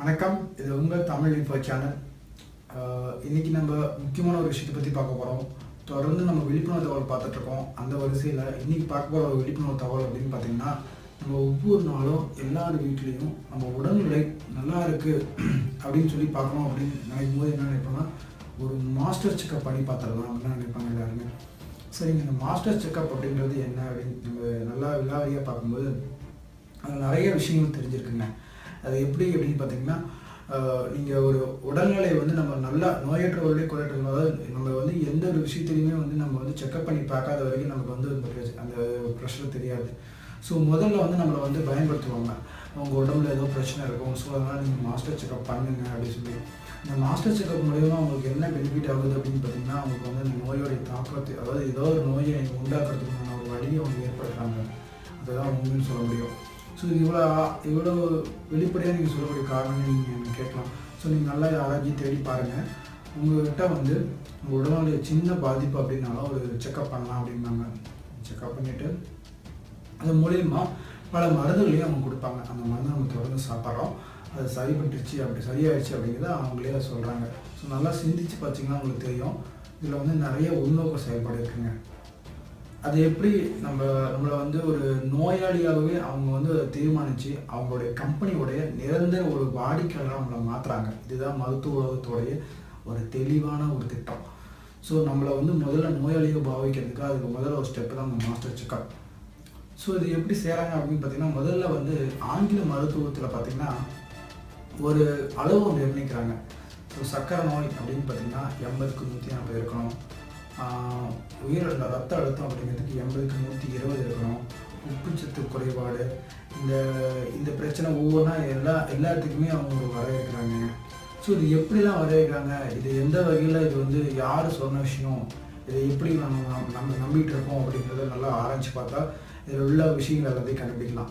வணக்கம். இது உங்கள் தமிழ் இன்ஃபோ சேனல். இன்னைக்கு நம்ம முக்கியமான ஒரு விஷயத்தை பற்றி பார்க்க போகிறோம் தொடர்ந்து நம்ம விழிப்புணர்வு தகவல் பார்த்துட்டு இருக்கோம். அந்த வரிசையில் இன்னைக்கு பார்க்க போகிற ஒரு விழிப்புணர்வு தகவல் அப்படின்னு பார்த்தீங்கன்னா நம்ம ஒவ்வொரு நாளும் எல்லார் வீட்லேயும் நம்ம உடல்நிலை நல்லா இருக்கு அப்படின்னு சொல்லி பார்க்கணும் அப்படின்னு நினைக்கும் போது என்ன நினைப்போம்னா ஒரு மாஸ்டர் செக்அப் பண்ணி பார்த்துடலாம் அப்படின்னு நினைப்பாங்க எல்லாருமே. சரிங்க இந்த மாஸ்டர் செக்அப் அப்படின்றது என்ன அப்படின்னு நம்ம நல்லா விழாவையாக பார்க்கும்போது அதில் நிறைய விஷயங்கள் தெரிஞ்சிருக்குங்க. அது எப்படி அப்படின்னு பார்த்தீங்கன்னா நீங்கள் ஒரு உடல்நிலை வந்து நம்ம நல்லா நோயற்றவர்களே குறையற்ற அதாவது நம்ம வந்து எந்த ஒரு விஷயத்துலையுமே வந்து நம்ம வந்து செக்அப் பண்ணி பார்க்காத வரைக்கும் நமக்கு வந்து அந்த அந்த ப்ரெஷர் தெரியாது. ஸோ முதல்ல வந்து நம்மளை வந்து பயன்படுத்துவாங்க. உங்கள் உடம்புல ஏதோ பிரச்சனை இருக்கும். ஸோ அதனால் நீங்கள் மாஸ்டர் செக்அப் பண்ணுங்க அப்படின்னு சொல்லி. இந்த மாஸ்டர் செக்அப் மூலயமா அவங்களுக்கு என்ன பெனிஃபிட் ஆகுது அப்படின்னு பார்த்தீங்கன்னா அவங்களுக்கு வந்து அந்த நோயோடைய தாக்கத்தை அதாவது ஏதோ ஒரு நோயை நீங்கள் உண்டாக்குறதுக்கான ஒரு வழியை அவங்க ஏற்படுத்துறாங்க. அதுதான் உண்மைன்னு சொல்ல முடியும். ஸோ இது இவ்வளோ இவ்வளோ வெளிப்படையாக நீங்கள் சொல்லக்கூடிய காரணம் நீங்கள் கேட்கலாம். ஸோ நீங்கள் நல்லா ஆராய்ச்சி தேடி பாருங்கள் உங்கள்கிட்ட வந்து உங்கள் உடம்புடைய சின்ன பாதிப்பு அப்படின்னாலும் ஒரு செக்கப் பண்ணலாம் அப்படின்னாங்க செக்கப் பண்ணிவிட்டு அது மூலயமா பல மருந்துகளையும் அவங்க கொடுப்பாங்க. அந்த மருந்து நம்ம தொடர்ந்து சாப்பிட்றோம். அது சரிப்பட்டுருச்சு அப்படி சரியாயிடுச்சு அப்படிங்கிறத அவங்களே சொல்கிறாங்க ஸோ நல்லா சிந்திச்சு பார்த்தீங்கன்னா உங்களுக்கு தெரியும். இதில் வந்து நிறைய உள்நோக்க செயல்பாடு இருக்குங்க. அது எப்படி நம்ம நம்மளை வந்து ஒரு நோயாளியாகவே அவங்க வந்து தீர்மானித்து அவங்களுடைய கம்பெனியோடைய நிரந்தர ஒரு வாடிக்கையாளராக நம்மளை மாற்றுறாங்க இதுதான் மருத்துவ ஒரு தெளிவான ஒரு திட்டம். ஸோ நம்மளை வந்து முதல்ல நோயாளியை பாவிக்கிறதுக்கு அதுக்கு முதல்ல ஒரு ஸ்டெப்பு தான் நம்ம மாஸ்டர் செக்அப் ஸோ இது எப்படி செய்கிறாங்க அப்படின்னு பார்த்தீங்கன்னா முதல்ல வந்து ஆங்கில மருத்துவத்தில் பார்த்தீங்கன்னா ஒரு அளவு நிர்ணயிக்கிறாங்க. ஸோ சக்கரை நோய் அப்படின்னு பார்த்தீங்கன்னா எண்பதுக்கு நூற்றி நாற்பது இருக்கணும். ஆஹ் ரத்த அழுத்தம் அப்படிங்கிறதுக்கு எண்பதுக்கு நூற்றி இருபது இருக்கணும். உப்புச்சத்து குறைபாடு. இந்த இந்த பிரச்சனை ஒவ்வொன்றா எல்லா எல்லாத்துக்குமே அவங்க ஒரு ஸோ இது எப்படிலாம் வரையறுக்கிறாங்க இது எந்த வகையில் இது வந்து யார் சொன்ன விஷயம்? இதை எப்படி நம்ம நம்ம- நம்ம நம்பிட்டு இருக்கோம் அப்படிங்கிறத நல்லா ஆராய்ச்சி பார்த்தா இதில் உள்ள விஷயங்கள் எல்லாத்தையும் கண்டுபிடிக்கலாம்.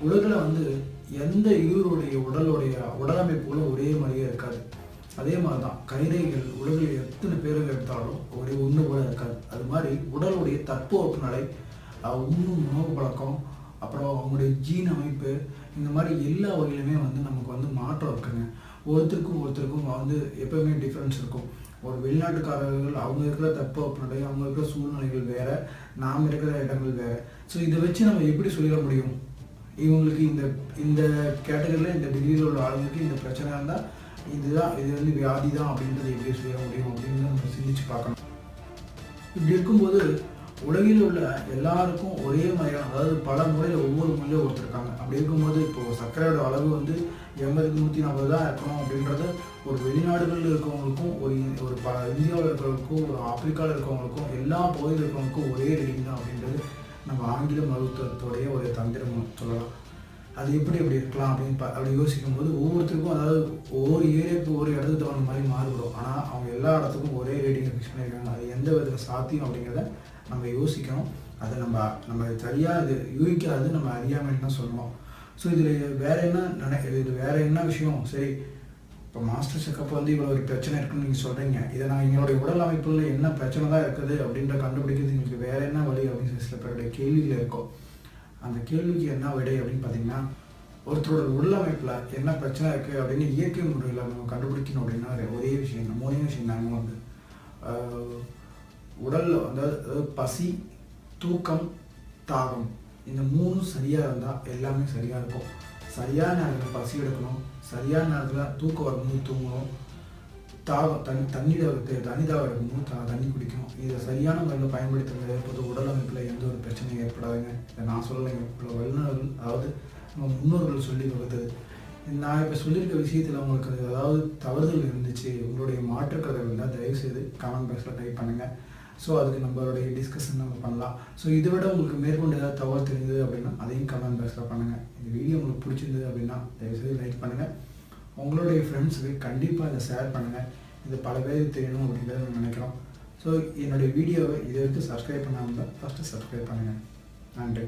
உலகில் வந்து எந்த இருவருடைய உடலுடைய உடலமைப்புகளும் ஒரே மாதிரியே இருக்காது. அதே மாதிரி தான் கைரேகைகள் உலகில் எத்தனை பேர்கள் எடுத்தாலும் ஒரே ஒன்று போல இருக்காது. அது மாதிரி உடலுடைய தட்பவெப்பநிலை நிலை உண்ணும் உணவு பழக்கம் அப்புறம் அவங்களுடைய ஜீன் அமைப்பு இந்த மாதிரி எல்லா வகையிலுமே வந்து நமக்கு வந்து மாற்றம் இருக்குங்க. ஒருத்தருக்கும் ஒருத்தருக்கும் வந்து எப்பவுமே டிஃப்ரென்ஸ் இருக்கும். ஒரு வெளிநாட்டுக்காரர்கள் அவங்க இருக்கிற தட்பவெப்பநிலை அவங்க இருக்கிற சூழ்நிலைகள் வேற நாம் இருக்கிற இடங்கள் வேற. ஸோ இதை வச்சு நம்ம எப்படி சொல்லிட முடியும்? இவங்களுக்கு இந்த இந்த கேட்டகரியில் இந்த டிகிரியில் உள்ள ஆளுங்களுக்கு இந்த பிரச்சனை இருந்தால் இதுதான் இது வந்து வியாதி தான் அப்படின்றத எப்படி சொல்லிட முடியும்? அப்படின்னு நம்ம சிந்திச்சு பார்க்கணும். இப்படி இருக்கும்போது உலகில் உள்ள எல்லாருக்கும் ஒரே மாதிரியான அதாவது பல முறையில் ஒவ்வொரு முறையில் ஒருத்தருக்காங்க அப்படி இருக்கும்போது இப்போ சர்க்கரையோட அளவு வந்து எண்பதுக்கு நூற்றி நாற்பது தான் இருக்கணும் அப்படின்றத ஒரு வெளிநாடுகளில் இருக்கவங்களுக்கும் ஒரு ஒரு ப இந்தியாவில் இருக்கிறவங்களுக்கும் ஒரு ஆப்பிரிக்காவில் இருக்கவங்களுக்கும் எல்லா பகுதியில் இருக்கிறவங்களுக்கும் ஒரே ரீடிங் தான் அப்படின்றது நம்ம ஆங்கில மருத்துவத்துடைய ஒரு தந்திரம் சொல்லலாம். அது எப்படி எப்படி இருக்கலாம் அப்படின்னு அப்படி யோசிக்கும் போது ஒவ்வொருத்தருக்கும் அதாவது ஒவ்வொரு ஏரியாவுக்கு ஒரு இடத்துக்கு தகுந்த மாதிரி மாறுபடும். ஆனால் அவங்க எல்லா இடத்துக்கும் ஒரே ரேடிங்கை ஃபிக்ஸ் பண்ணியிருக்காங்க அது எந்த விதத்தில் சாத்தியம் அப்படிங்கிறத நம்ம யோசிக்கணும். அதை நம்ம நம்ம சரியாக இது யூகிக்காது நம்ம அறியாமல் தான் சொல்லணும் ஸோ இதில் வேறு என்ன நினை இது வேறு என்ன விஷயம்? சரி இப்போ மாஸ்டர் செக்கப் வந்து இவ்வளோ ஒரு பிரச்சனை இருக்குன்னு நீங்கள் சொல்கிறீங்க இதை நான் எங்களுடைய உடல் அமைப்பில் என்ன பிரச்சனை தான் இருக்குது அப்படின்ற கண்டுபிடிக்கிறது எங்களுக்கு வேறு என்ன வழி அப்படின்னு சொல்லி சில பேருடைய கேள்வியில் இருக்கும். அந்த கேள்விக்கு என்ன விடை அப்படின்னு பார்த்தீங்கன்னா ஒருத்தரோட உள்ளமைப்பில் என்ன பிரச்சனை இருக்குது அப்படின்னு இயற்கை முறையில் நம்ம கண்டுபிடிக்கணும் அப்படின்னா ஒரே விஷயம் தான். மூணே விஷயம் தாங்க வந்து. உடலில் வந்து அதாவது பசி தூக்கம் தாகம் இந்த மூணும் சரியாக இருந்தால் எல்லாமே சரியாக இருக்கும். சரியான நேரத்தில் பசி எடுக்கணும். சரியான நேரத்தில் தூக்கம் வரும்போது தூங்கணும். தாகம் தண்ணி தண்ணி தாகம் தண்ணி தாகம் எடுக்கும்போது தண்ணி குடிக்கணும். இதை சரியான முறையில் பயன்படுத்துறது பொது உடல் பிரச்சனையும் இதை நான் சொல்லலைங்க இவ்வளோ வல்லுநர்கள் அதாவது நம்ம முன்னோர்கள் சொல்லி கொடுத்தது. நான் இப்போ சொல்லியிருக்க விஷயத்தில் உங்களுக்கு ஏதாவது தவறுதல் இருந்துச்சு உங்களுடைய மாற்றுக்கதை இருந்தால் தயவுசெய்து கமெண்ட் பாக்ஸில் டைப் பண்ணுங்கள் ஸோ அதுக்கு நம்மளுடைய டிஸ்கஷன் நம்ம பண்ணலாம். ஸோ இதை விட உங்களுக்கு மேற்கொண்டு ஏதாவது தவறு தெரிஞ்சது அப்படின்னா அதையும் கமெண்ட் பாக்ஸில் பண்ணுங்கள் இந்த வீடியோ உங்களுக்கு பிடிச்சிருந்தது அப்படின்னா தயவுசெய்து லைக் பண்ணுங்கள் உங்களுடைய ஃப்ரெண்ட்ஸுக்கு கண்டிப்பாக இதை ஷேர் பண்ணுங்கள் இது பல பேருக்கு தெரியணும் அப்படிங்கிறத நினைக்கிறோம். ஸோ என்னுடைய வீடியோவை இதை வரைக்கும் சப்ஸ்கிரைப் பண்ணாமல் ஃபஸ்ட்டு சப்ஸ்கிரைப் பண்ணுங்கள் நன்றி.